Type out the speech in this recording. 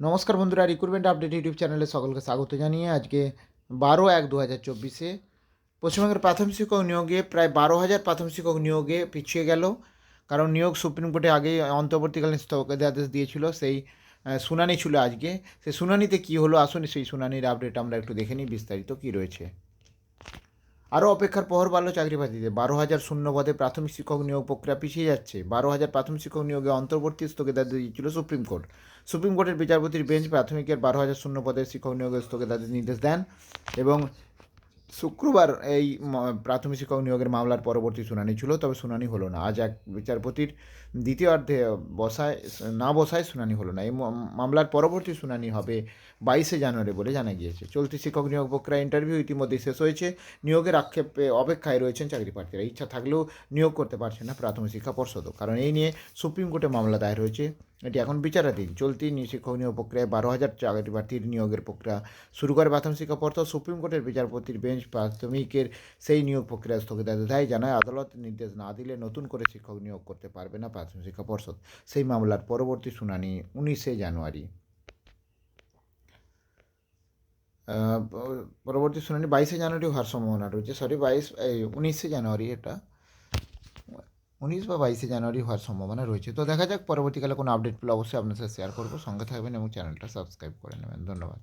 নমস্কার বন্ধুরা recruitment update YouTube চ্যানেলে সকলকে স্বাগত জানিয়ে আজকে বারো এক দু হাজার চব্বিশে পশ্চিমবঙ্গের প্রাথমিক শিক্ষক নিয়োগে প্রায় বারো হাজার প্রাথমিক শিক্ষক নিয়োগে পিছিয়ে গেল। কারণ নিয়োগ সুপ্রিম কোর্টে আগেই অন্তর্বর্তীকালীন স্থগিতাদেশ দিয়েছিল, সেই শুনানি ছিল আজকে। সেই শুনানিতে কী হলো? আসুন সেই শুনানির আপডেট আমরা একটু দেখে নিই, বিস্তারিত কী রয়েছে। আরও অপেক্ষার পর বাড়ল চাকরি প্রার্থীদের বারো হাজার শূন্য পদে প্রাথমিক শিক্ষক নিয়োগ প্রক্রিয়া পিছিয়ে যাচ্ছে। বারো হাজার প্রাথমিক শিক্ষক নিয়োগে অন্তর্বর্তী স্থগিতাদেশ দিয়েছিল সুপ্রিম কোর্ট। সুপ্রিম কোর্টের বিচারপতির বেঞ্চ প্রাথমিকের বারো হাজার শূন্য পদের শিক্ষক নিয়োগের স্থগিতাদেশ নির্দেশ দেন এবং শুক্রবার এই প্রাথমিক শিক্ষক নিয়োগের মামলার পরবর্তী শুনানি ছিল, তবে শুনানি হলো না। আজ এক বিচারপতির দ্বিতীয়ার্ধে বসায়, না বসায় শুনানি হলো না। এই মামলার পরবর্তী শুনানি হবে বাইশে জানুয়ারি বলে জানা গিয়েছে। চলতি শিক্ষক নিয়োগ প্রক্রিয়া ইন্টারভিউ ইতিমধ্যে শেষ হয়েছে। নিয়োগের আক্ষেপে অপেক্ষায় রয়েছেন চাকরি প্রার্থীরা। ইচ্ছা থাকলেও নিয়োগ করতে পারছেন না প্রাথমিক শিক্ষা পর্ষদও। কারণ এই নিয়ে সুপ্রিম কোর্টে মামলা দায়ের হয়েছে। এটি এখন বিচারাধীন। চলতি নিয়োগ প্রক্রিয়ায় বারো হাজার চাকরি প্রার্থীর নিয়োগের প্রক্রিয়া শুরু করে প্রাথমিক শিক্ষা পর্ষদ, সুপ্রিম কোর্টের বিচারপতির বেঞ্চ প্রাথমিকের সেই নিয়োগ প্রক্রিয়া স্থগিতাদেশ। দেয় জানায়, আদালত নির্দেশ না দিলে নতুন করে শিক্ষক নিয়োগ করতে পারবে না প্রাথমিক শিক্ষা পর্ষদ। সেই মামলার পরবর্তী শুনানি উনিশে জানুয়ারি। পরবর্তী শুনানি বাইশে জানুয়ারি হওয়ার সম্ভাবনা রয়েছে। সরি, বাইশ উনিশে জানুয়ারি এটা। উনিশ বা বাইশে জানুয়ারি হওয়ার সম্ভাবনা রয়েছে। তো দেখা যাক, পরবর্তীকালে কোনো আপডেট পেলে অবশ্যই আপনার সাথে শেয়ার করব। সঙ্গে থাকবেন এবং চ্যানেলটা সাবস্ক্রাইব করে নেবেন। ধন্যবাদ।